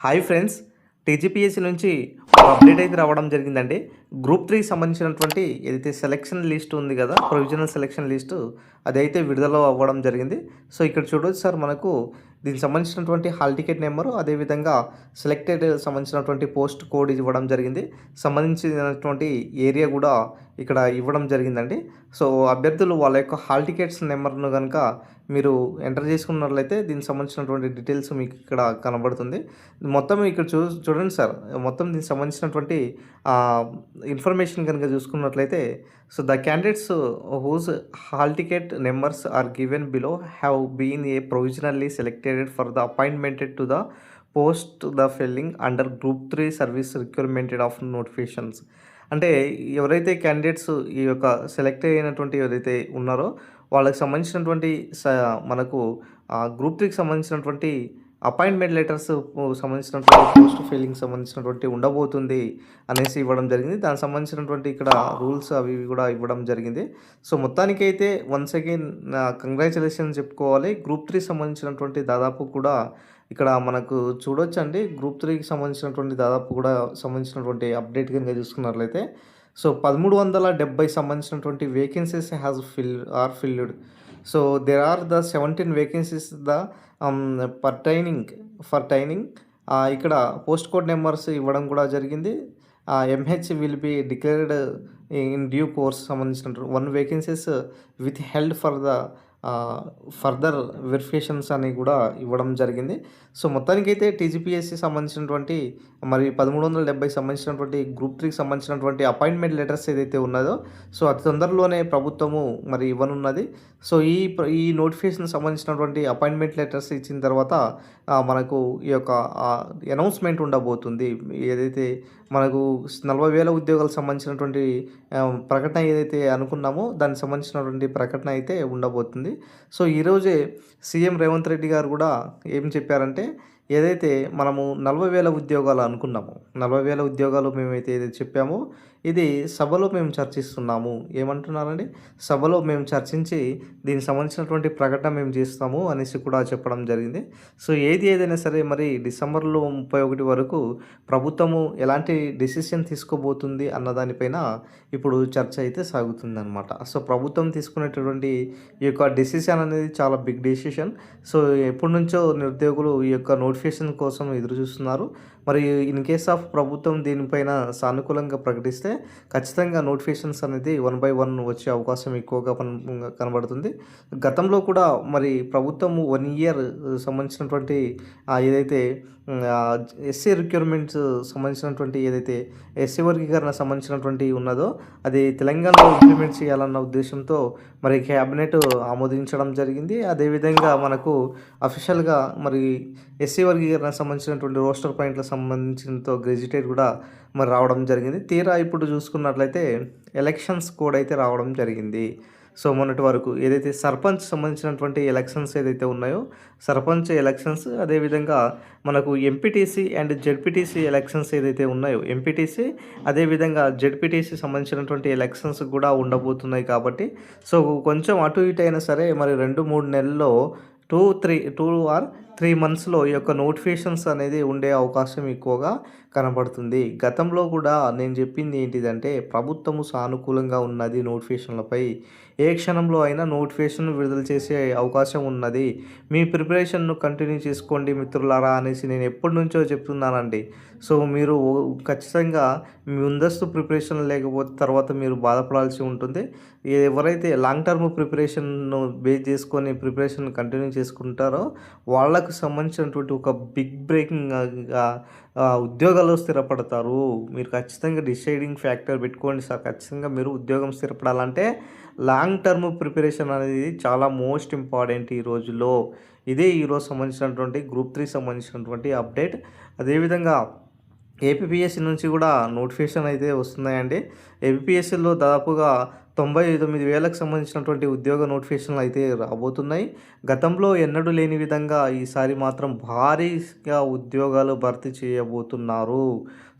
Hi friends TGPSC నుంచి ఒక update అయితే రావడం జరిగిందండి. గ్రూప్ త్రీకి సంబంధించినటువంటి ఏదైతే సెలక్షన్ లిస్ట్ ఉంది కదా ప్రొవిజనల్ సెలక్షన్ లిస్టు అదైతే విడుదల అవ్వడం జరిగింది. సో ఇక్కడ చూడొచ్చు సార్ మనకు దీనికి సంబంధించినటువంటి హాల్ టికెట్ నెంబరు అదేవిధంగా సెలెక్టెడ్ సంబంధించినటువంటి పోస్ట్ కోడ్ ఇవ్వడం జరిగింది. సంబంధించినటువంటి ఏరియా కూడా ఇక్కడ ఇవ్వడం జరిగిందండి. సో అభ్యర్థులు వాళ్ళ యొక్క హాల్ టికెట్స్ నెంబర్ను కనుక మీరు ఎంటర్ చేసుకున్నట్లయితే దీనికి సంబంధించినటువంటి డీటెయిల్స్ మీకు ఇక్కడ కనబడుతుంది. మొత్తం ఇక్కడ చూ చూడండి సార్. మొత్తం దీనికి సంబంధించినటువంటి ఇన్ఫర్మేషన్ కనుక చూసుకున్నట్లయితే so the candidates whose hall ticket numbers are given below have been a provisionally selected for the appointment to the post the filling under group three service requirement of notifications అంటే ఎవరైతే candidates ఈ యొక్క select అయినటువంటి ఎవరైతే ఉన్నారో వాళ్ళకి సంబంధించినటువంటి స మనకు గ్రూప్ త్రీకి సంబంధించినటువంటి అపాయింట్మెంట్ లెటర్స్ సంబంధించినటువంటి పోస్ట్ ఫీలింగ్ సంబంధించినటువంటి ఉండబోతుంది అనేసి ఇవ్వడం జరిగింది. దానికి సంబంధించినటువంటి ఇక్కడ రూల్స్ అవి ఇవి కూడా ఇవ్వడం జరిగింది. సో మొత్తానికి అయితే వన్స్ అగైన్ కంగ్రాచులేషన్ చెప్పుకోవాలి. గ్రూప్ త్రీ సంబంధించినటువంటి దాదాపు కూడా ఇక్కడ మనకు చూడొచ్చండి. గ్రూప్ త్రీకి సంబంధించినటువంటి దాదాపు కూడా సంబంధించినటువంటి అప్డేట్ కనుక చూసుకున్నట్లయితే సో పదమూడు వందల డెబ్బై సంబంధించినటువంటి vacancies has fill are filled so there are the seventeen vacancies the pertaining for training ఇక్కడ పోస్ట్ కోడ్ నెంబర్స్ ఇవ్వడం కూడా జరిగింది. MH will be declared in due course సంబంధించిన one vacancies with held for the further verifications అని కూడా ఇవ్వడం జరిగింది. So మొత్తానికైతే టీజీపీఎస్సి సంబంధించినటువంటి మరి పదమూడు వందల డెబ్బై సంబంధించినటువంటి గ్రూప్ త్రీకి సంబంధించినటువంటి అపాయింట్మెంట్ లెటర్స్ ఏదైతే ఉన్నదో సో అతి తొందరలోనే ప్రభుత్వము మరి ఇవ్వనున్నది. సో ఈ ఈ నోటిఫికేషన్ సంబంధించినటువంటి అపాయింట్మెంట్ లెటర్స్ ఇచ్చిన తర్వాత మనకు ఈ యొక్క అనౌన్స్మెంట్ ఉండబోతుంది. ఏదైతే మనకు నలభై వేల ఉద్యోగాలకు సంబంధించినటువంటి ప్రకటన ఏదైతే అనుకున్నామో దానికి సంబంధించినటువంటి ప్రకటన అయితే ఉండబోతుంది. సో ఈరోజే సీఎం రేవంత్ రెడ్డి గారు కూడా ఏం చెప్పారంటే ఏదైతే మనము నలభై వేల ఉద్యోగాలు అనుకున్నామో నలభై వేల ఉద్యోగాలు మేమైతే ఏదైతే చెప్పామో ఇది సభలో మేము చర్చిస్తున్నాము. ఏమంటున్నారండి? సభలో మేము చర్చించి దీనికి సంబంధించినటువంటి ప్రకటన మేము చేస్తాము అనేసి కూడా చెప్పడం జరిగింది. సో ఏది ఏదైనా సరే మరి డిసెంబర్లో ముప్పై ఒకటి వరకు ప్రభుత్వము ఎలాంటి డిసిషన్ తీసుకోబోతుంది అన్న దానిపైన ఇప్పుడు చర్చ అయితే సాగుతుందన్నమాట. సో ప్రభుత్వం తీసుకునేటటువంటి ఈ యొక్క డెసిషన్ అనేది చాలా బిగ్ డెసిషన్. సో ఎప్పటి నుంచో నిరుద్యోగులు ఈ యొక్క నోటిఫికేషన్ కోసం ఎదురు చూస్తున్నారు మరి ఇన్ కేస్ ఆఫ్ ప్రభుత్వం దీనిపైన సానుకూలంగా ప్రకటిస్తే ఖచ్చితంగా నోటిఫికేషన్స్ అనేది వన్ బై వన్ వచ్చే అవకాశం ఎక్కువగా కనబడుతుంది. గతంలో కూడా మరి ప్రభుత్వం వన్ ఇయర్ సంబంధించినటువంటి ఏదైతే ఎస్సీ రిక్యూర్మెంట్స్ సంబంధించినటువంటి ఏదైతే ఎస్సీ వర్గీకరణ సంబంధించినటువంటి ఉన్నదో అది తెలంగాణలో ఇంప్లిమెంట్ చేయాలన్న ఉద్దేశంతో మరి క్యాబినెట్ ఆమోదించడం జరిగింది. అదేవిధంగా మనకు అఫీషియల్గా మరి ఎస్సీ వర్గీకరణ సంబంధించినటువంటి రోస్టర్ పాయింట్ల సంబంధించినతో గ్రెజిటేట్ కూడా మరి రావడం జరిగింది. తీరా ఇప్పుడు చూసుకున్నట్లయితే ఎలక్షన్స్ కోడ్ అయితే రావడం జరిగింది. సో మొన్నటి వరకు ఏదైతే సర్పంచ్ సంబంధించినటువంటి ఎలక్షన్స్ ఏదైతే ఉన్నాయో సర్పంచ్ ఎలక్షన్స్ అదేవిధంగా మనకు ఎంపీటీసీ అండ్ జెడ్పీటీసీ ఎలక్షన్స్ ఏదైతే ఉన్నాయో ఎంపీటీసీ అదేవిధంగా జెడ్పీటీసీ సంబంధించినటువంటి ఎలక్షన్స్ కూడా ఉండబోతున్నాయి కాబట్టి సో కొంచెం అటు ఇటు అయినా సరే మరి రెండు మూడు నెలల్లో two three two or three మంత్స్లో ఈ యొక్క నోటిఫికేషన్స్ అనేది ఉండే అవకాశం ఎక్కువగా కనబడుతుంది. గతంలో కూడా నేను చెప్పింది ఏంటిదంటే ప్రభుత్వము సానుకూలంగా ఉన్నది నోటిఫికేషన్లపై. ఏ క్షణంలో అయినా నోటిఫికేషన్ విడుదల చేసే అవకాశం ఉన్నది. మీ ప్రిపరేషన్ను కంటిన్యూ చేసుకోండి మిత్రులారా అనేసి నేను ఎప్పటి నుంచో చెప్తున్నానండి. సో మీరు ఖచ్చితంగా మీ ముందస్తు ప్రిపరేషన్ లేకపోతే తర్వాత మీరు బాధపడాల్సి ఉంటుంది. ఎవరైతే లాంగ్ టర్మ్ ప్రిపరేషన్ను బేస్ చేసుకొని ప్రిపరేషన్ కంటిన్యూ చేసుకుంటారో వాళ్ళకు సంబంధించినటువంటి ఒక బిగ్ బ్రేకింగ్ ఉద్యోగాలు స్థిరపడతారు. మీరు ఖచ్చితంగా డిసైడింగ్ ఫ్యాక్టర్ పెట్టుకోండి సార్. ఖచ్చితంగా మీరు ఉద్యోగం స్థిరపడాలంటే లాంగ్ టర్మ్ ప్రిపరేషన్ అనేది చాలా మోస్ట్ ఇంపార్టెంట్ ఈ రోజులో ఇదే ఈరోజు సంబంధించినటువంటి గ్రూప్ త్రీ సంబంధించినటువంటి అప్డేట్ అదేవిధంగా ఏపీఎస్సి నుంచి కూడా నోటిఫికేషన్ అయితే వస్తున్నాయండి. ఏపీఎస్సిలో దాదాపుగా తొంభై తొమ్మిది వేలకు సంబంధించినటువంటి ఉద్యోగ నోటిఫికేషన్లు అయితే రాబోతున్నాయి. గతంలో ఎన్నడూ లేని విధంగా ఈసారి మాత్రం భారీగా ఉద్యోగాలు భర్తీ చేయబోతున్నారు.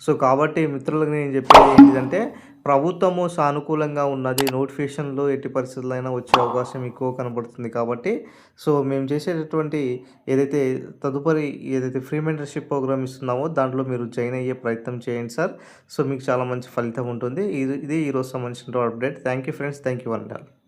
సో కాబట్టి మిత్రులకు నేను చెప్పేది ఏంటంటే ప్రభుత్వము సానుకూలంగా ఉన్నది. నోటిఫికేషన్లో ఎట్టి పరిస్థితులైనా అయినా వచ్చే అవకాశం ఎక్కువ కనబడుతుంది కాబట్టి సో మేము చేసేటటువంటి ఏదైతే తదుపరి ఏదైతే ఫ్రీ మెంటర్షిప్ ప్రోగ్రామ్ ఇస్తున్నామో దాంట్లో మీరు జాయిన్ అయ్యే ప్రయత్నం చేయండి సార్. సో మీకు చాలా మంచి ఫలితం ఉంటుంది. ఇది ఇది ఈరోజు సంబంధించిన update. Thank you friends. Thank you అంటారు